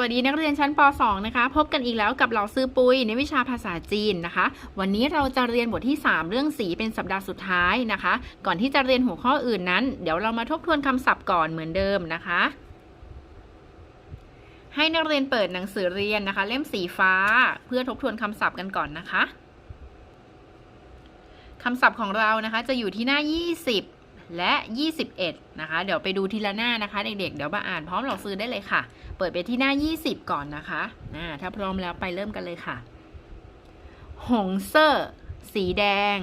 วัสดีนักเรียนชั้นป .2 นะคะ พบกันอีกแล้วกับเราซื้อปุยในวิชาภาษาจีนนะคะ วันนี้เราจะเรียนบทที่ 3 เรื่องสีเป็นสัปดาห์สุดท้ายนะคะ ก่อนที่จะเรียนหัวข้ออื่นนั้น เดี๋ยวเรามาทบทวนคำศัพท์ก่อนเหมือนเดิมนะคะ ให้นักเรียนเปิดหนังสือเรียนนะคะ เล่มสีฟ้าเพื่อทบทวนคำศัพท์กันก่อนนะคะคำศัพท์ของเรานะคะจะอยู่ที่หน้า 20 และ 21 นะคะ เดี๋ยวไปดูทีละหน้านะคะเด็กๆเดี๋ยวมาอ่านพร้อมเราซื้อได้เลยค่ะ เปิดไปที่หน้า 20 ก่อนนะคะอ่าถ้าพร้อมแล้วไปเริ่มกันเลยค่ะ หงเซอร์สีแดง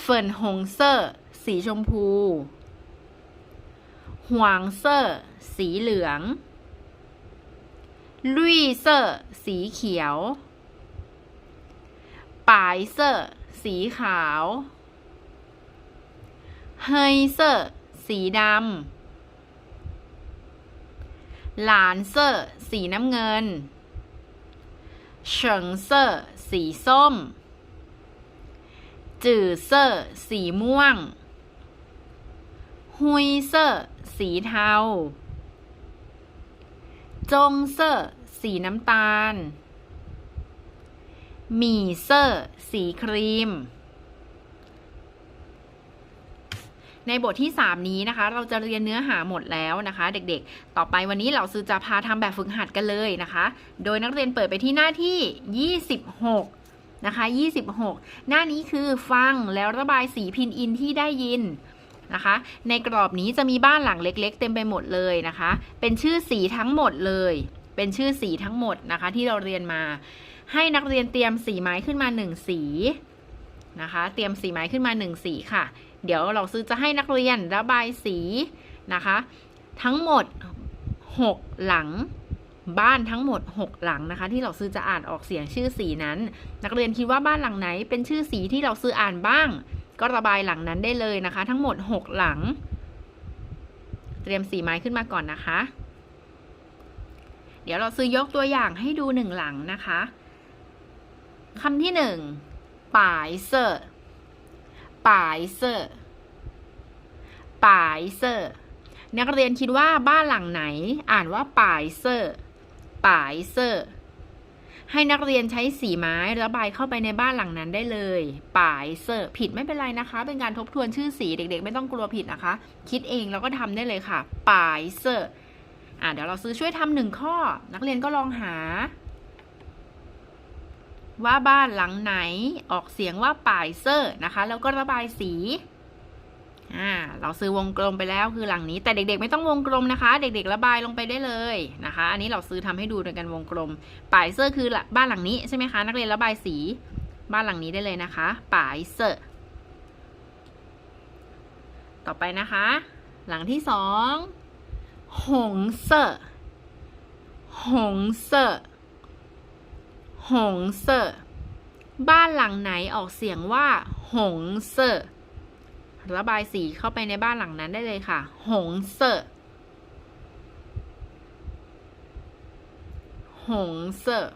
เฟินหงเซอร์สีชมพูหวางเซอร์สีเหลืองลุยเซอร์สีเขียวปายเซอร์สีขาว เฮยเซอร์สีดำ หลานเซอร์สีน้ำเงิน เฉิงเซอร์สีส้ม จื่อเซอร์สีม่วง ฮุยเซอร์สีเทา จงเซอร์สีน้ำตาล หมี่เซอร์สีครีม ในบทที่ 3 นี้นะคะ เราจะเรียนเนื้อหาหมดแล้วนะคะ เด็กๆ ต่อไปวันนี้เราซื้อจะพาทำแบบฝึกหัดกันเลยนะคะ โดยนักเรียนเปิดไปที่หน้าที่ 26 นะคะ 26 หน้านี้คือฟังแล้วระบายสีพินอินที่ได้ยินนะคะ ในกรอบนี้จะมีบ้านหลังเล็ก ๆ เต็มไปหมดเลยนะคะ เป็นชื่อสีทั้งหมดเลย เป็นชื่อสีทั้งหมดนะคะ ที่เราเรียนมา ให้นักเรียนเตรียมสีไม้ขึ้นมา 1 สี นะคะ เตรียมสีไม้ขึ้นมา 1 สีค่ะ เดี๋ยวเราซื้อจะให้นักเรียนระบายสีนะคะ ทั้งหมด 6 หลังบ้านทั้งหมด 6 หลังนะคะ ที่เราซื้อจะอ่านออกเสียงชื่อสีนั้น นักเรียนคิดว่าบ้านหลังไหนเป็นชื่อสีที่เราซื้ออ่านบ้าง ก็ระบายหลังนั้นได้เลยนะคะ ทั้งหมด 6 หลัง เตรียมสีไม้ขึ้นมาก่อนนะคะ เดี๋ยวเราซื้อยกตัวอย่างให้ดูหนึ่งหลังนะคะคำที่หนึ่ง ปายเซอร์ปายเซอร์ปายเซอร์นักเรียนคิดว่าบ้านหลังไหนอ่านว่าปายเซอร์ปายเซอร์ให้นักเรียนใช้สีไม้ระบายเข้าไปในบ้านหลังนั้นได้เลยปายเซอร์ผิดไม่เป็นไรนะคะ เป็นการทบทวนชื่อสีเด็ก ๆ ไม่ต้องกลัวผิดนะคะ คิดเองแล้วก็ทำได้เลยค่ะปายเซอร์อ่าเดี๋ยวเราซื้อช่วยทำหนึ่งข้อ นักเรียนก็ลองหา ว่าบ้านหลังไหนออกเสียงว่าป่ายเซอร์นะคะ แล้วก็ระบายสีอ่าเราซื้อวงกลมไปแล้วคือหลังนี้แต่เด็กๆ ไม่ต้องวงกลมนะคะ เด็กๆระบายลงไปได้เลยนะคะ อันนี้เราซื้อทำให้ดูโดยการวงกลม ป่ายเซอร์คือบ้านหลังนี้ใช่ไหมคะ นักเรียนระบายสีบ้านหลังนี้ได้เลยนะคะ ป่ายเซอร์ ต่อไปนะคะ หลังที่สองหงเซอร์หงเซอร์ หงเซอบ้านหลังไหนออกเสียงว่า หงเซอระบายสีเข้าไปในบ้านหลังนั้นได้เลยค่ะ หงเซอหงเซอ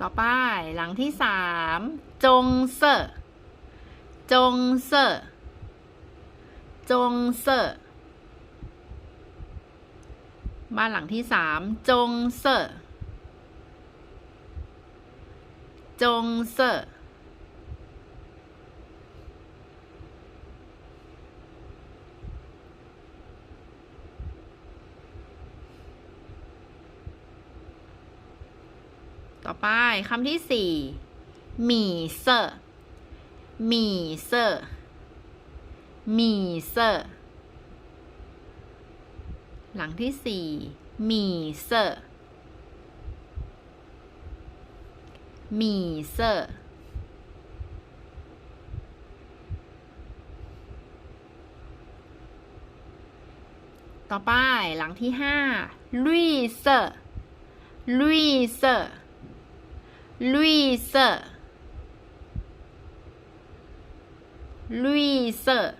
ต่อไปหลังที่สามจงเซอร์ จงเซอจงเซอบ้านหลังที่สามจงเซอจงเซอต่อไปคำที่สี่หมี่เซอร์ มีเซอร์มีเซอร์หลังที่สี่มีเซอร์มีเซอร์ต่อไปหลังที่ห้าลุยเซอร์ลุยเซอร์ลุยเซอร์ ลุยเซอร์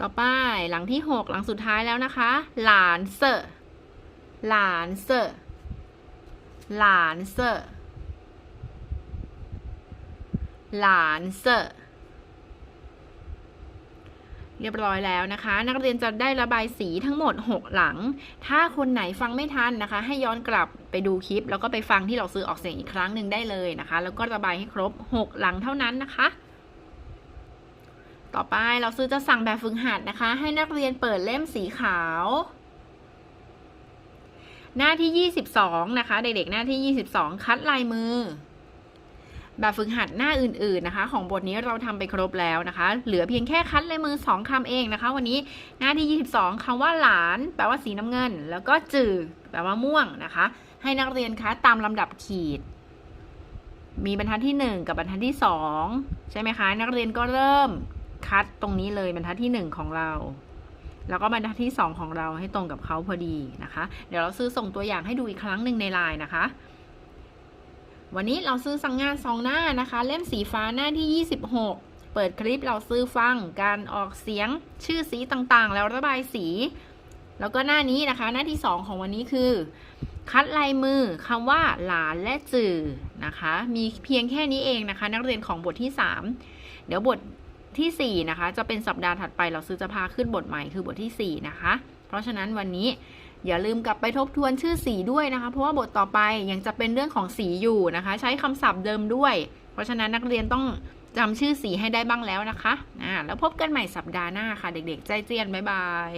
ต่อไปหลังที่ 6 หลังสุดท้ายแล้วนะคะ หลานเซอหลานเซอหลานเซอหลานเซอ เรียบร้อยแล้วนะคะ นักเรียนจะได้ระบายสีทั้งหมด 6 หลัง ถ้าคนไหนฟังไม่ทันนะคะ ให้ย้อนกลับไปดูคลิป แล้วก็ไปฟังที่เราซื้อออกเสียงอีกครั้งหนึ่งได้เลยนะคะ แล้วก็ระบายให้ครบ 6 หลังเท่านั้นนะคะ ต่อไปเราซื้อจะสั่งแบบฝึกหัดนะคะ ให้นักเรียนเปิดเล่มสีขาว หน้าที่ 22 นะคะ เด็กๆหน้าที่ 22 คัดลายมือ แบบฝึกหัดหน้าอื่นๆนะคะ ของบทนี้เราทำไปครบแล้วนะคะ เหลือเพียงแค่คัดลายมือ 2คำเองนะคะ วันนี้หน้าที่ 22คำว่าหลาน แปลว่าสีน้ำเงิน แล้วก็จืดแปลว่าม่วงนะคะ ให้นักเรียนคะตามลำดับขีด มีบรรทัดที่ 1 กับบรรทัดที่ 2 ใช่ไหมคะ นักเรียนก็เริ่มคัดตรงนี้เลยบรรทัดที่ 1 ของเราแล้วก็บรรทัดที่ 2 ของเราให้ตรงกับเขาพอดีนะคะ เดี๋ยวเราซื้อส่งตัวอย่างให้ดูอีกครั้งหนึ่งในไลน์นะคะ วันนี้เราซื้อสังงานสองหน้านะคะ เล่มสีฟ้าหน้าที่ 26 เปิดคลิปเราซื้อฟังการออกเสียงชื่อสีต่างๆ แล้วระบายสี แล้วก็หน้านี้นะคะ หน้าที่ 2 ของวันนี้คือ คัดลายมือคำว่าหลานและจื่อนะคะ มีเพียงแค่นี้เองนะคะ นักเรียนของบทที่ 3 เดี๋ยวบทที่ 4 นะคะ จะเป็นสัปดาห์ถัดไปเราซื้อจะพาขึ้นบทใหม่คือบทที่ 4 นะคะ เพราะฉะนั้นวันนี้ อย่าลืมกลับไปทบทวนชื่อสีด้วยนะคะ เพราะว่าบทต่อไปยังจะเป็นเรื่องของสีอยู่นะคะ ใช้คำศัพท์เดิมด้วย เพราะฉะนั้นนักเรียนต้องจำชื่อสีให้ได้บ้างแล้วนะคะอ่าแล้วพบกันใหม่สัปดาห์หน้าค่ะ เด็กๆ ใจเจียน บ๊ายบาย